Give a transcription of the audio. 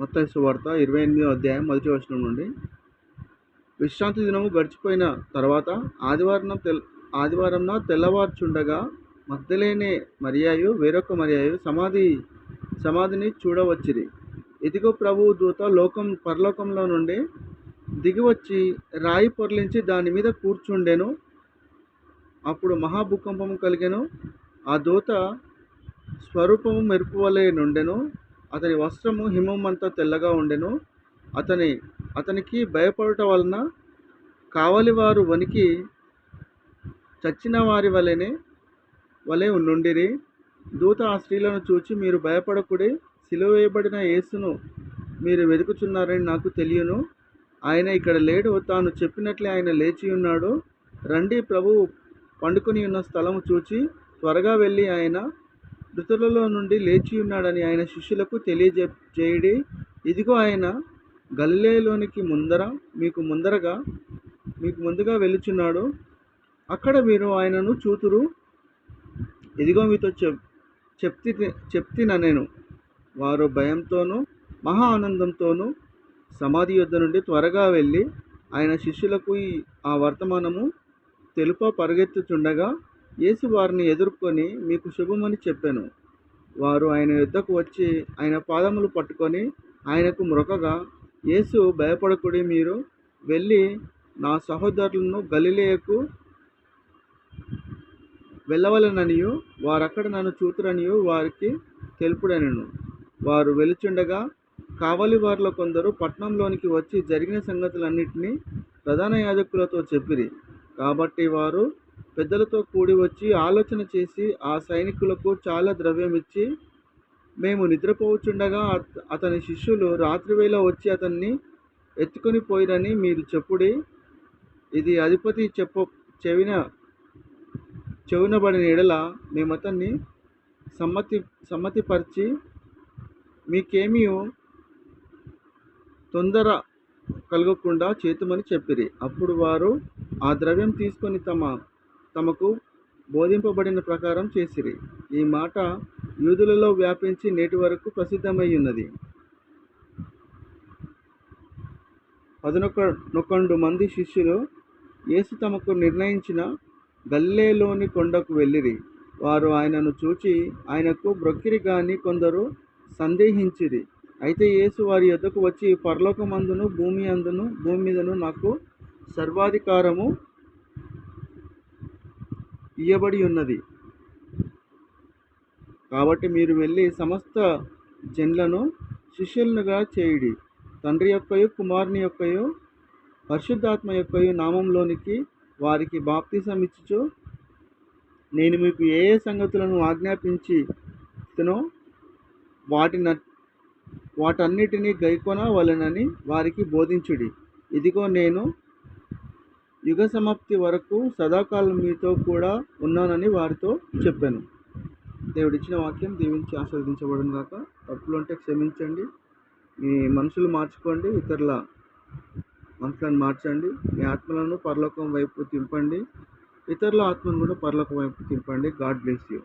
మొత్తం సువార్త ఇరవై ఎనిమిదో అధ్యాయం మొదటి వచనం నుండి. విశ్రాంతి దినము గడిచిపోయిన తర్వాత ఆదివారం తెల్ ఆదివారంన తెల్లవారుచుండగా మద్దలేనే మరియాయు వేరొక మరియాయు సమాధి సమాధిని చూడవచ్చిరి. ఇదిగో ప్రభువు దూత లోకం పరలోకంలో నుండి దిగివచ్చి రాయి పొర్లించి దాని మీద కూర్చుండెను. అప్పుడు మహాభూకంపము కలిగెను. ఆ దూత స్వరూపము మెరుపు వలె నుండెను. అతని వస్త్రము హిమమంతా తెల్లగా ఉండెను. అతని అతనికి భయపడటం వలన కావలి వారు చచ్చిన వారి వలెనే వలె నుండిరి దూత ఆ స్త్రీలను చూచి మీరు భయపడకుడి సిలువ వేయబడిన యేసును మీరు వెతుకుచున్నారని నాకు తెలియను. ఆయన ఇక్కడ లేడు తాను చెప్పినట్లే ఆయన లేచి ఉన్నాడు. రండి ప్రభువు పండుకొని ఉన్న స్థలము చూచి త్వరగా వెళ్ళి ఆయన మృతులలో నుండి లేచి ఉన్నాడని ఆయన శిష్యులకు తెలియజే చేయడి ఇదిగో ఆయన గలిలేలోనికి ముందర మీకు ముందరగా మీకు ముందుగా వెలుచున్నాడు. అక్కడ మీరు ఆయనను చూతురు. ఇదిగో మీతో చెప్ చెప్తి చెప్తిన నేను. వారు భయంతోనూ మహా ఆనందంతోనూ సమాధి యుద్ధ నుండి త్వరగా వెళ్ళి ఆయన శిష్యులకు ఆ వర్తమానము తెలుప పరుగెత్తుచుండగా యేసు వారిని ఎదుర్కొని మీకు శుభమని చెప్పాను. వారు ఆయన యుద్ధకు వచ్చి ఆయన పాదములు పట్టుకొని ఆయనకు మ్రొకగా యేసు భయపడకుడి మీరు. వెళ్ళి నా సహోదరులను గలిలేయకు వెళ్ళవలననియు. వారక్కడ నన్ను చూతురనియు. వారికి తెలుపుడనను. వారు వెలుచుండగా కావలి వారిలో కొందరు పట్నంలోనికి వచ్చి జరిగిన సంగతులన్నింటినీ ప్రధాన యాజకులతో చెప్పిరి. కాబట్టి వారు పెద్దలతో కూడి వచ్చి ఆలోచన చేసి ఆ సైనికులకు చాలా ద్రవ్యం ఇచ్చి మేము నిద్రపోవచ్చుండగా అత- అతని శిష్యులు రాత్రివేళ వచ్చి అతన్ని ఎత్తుకొని పోయిరని మీరు చెప్పుడి. ఇది అధిపతి చెప్ప చెవిన చెవినబడిన ఎడల మేము అతన్ని సమ్మతి సమ్మతిపరిచి మీకేమీ తొందర కలగకుండా చేతుమని చెప్పిరి. అప్పుడు వారు ఆ ద్రవ్యం తీసుకొని తమ తమకు బోధింపబడిన ప్రకారం చేసిరి. ఈ మాట యూదులలో వ్యాపించి నేటి వరకు ప్రసిద్ధమై ఉన్నది పదనొకండు మంది శిష్యులు యేసు తమకు నిర్ణయించిన గల్లేలోని కొండకు వెళ్ళిరి. వారు ఆయనను చూచి ఆయనకు బ్రొక్కిరి గాని కొందరు సందేహించిరి. అయితే యేసు వారి యొద్దకు వచ్చి పరలోకమందును భూమి అందును భూమి మీదను నాకు సర్వాధికారము ఇయ్యబడి ఉన్నది. కాబట్టి మీరు వెళ్ళి సమస్త జన్లను శిష్యులనుగా చేయుడి. తండ్రి యొక్కయు కుమారుని యొక్కయు పరిశుద్ధాత్మ యొక్కయు నామంలోనికి వారికి బాప్తిసం ఇచ్చుచు నేను మీకు ఏ ఏ సంగతులను ఆజ్ఞాపించి తినో వాటిన వాటన్నిటినీ గైకొన వలనని వారికి బోధించుడి. ఇదిగో నేను యుగ సమాప్తి వరకు సదాకాలం మీతో కూడా ఉన్నానని వారితో చెప్పాను. దేవుడిచ్చిన వాక్యం దీవించి ఆస్వాదించబడును కాక తప్పులు ఉంటే క్షమించండి. మీ మనసులు మార్చుకోండి. ఇతరుల మనసులను మార్చండి. మీ ఆత్మలను పరలోకం వైపు తింపండి ఇతరుల ఆత్మను కూడా పరలోకం వైపు తింపండి గాడ్ బ్లెస్ యూ.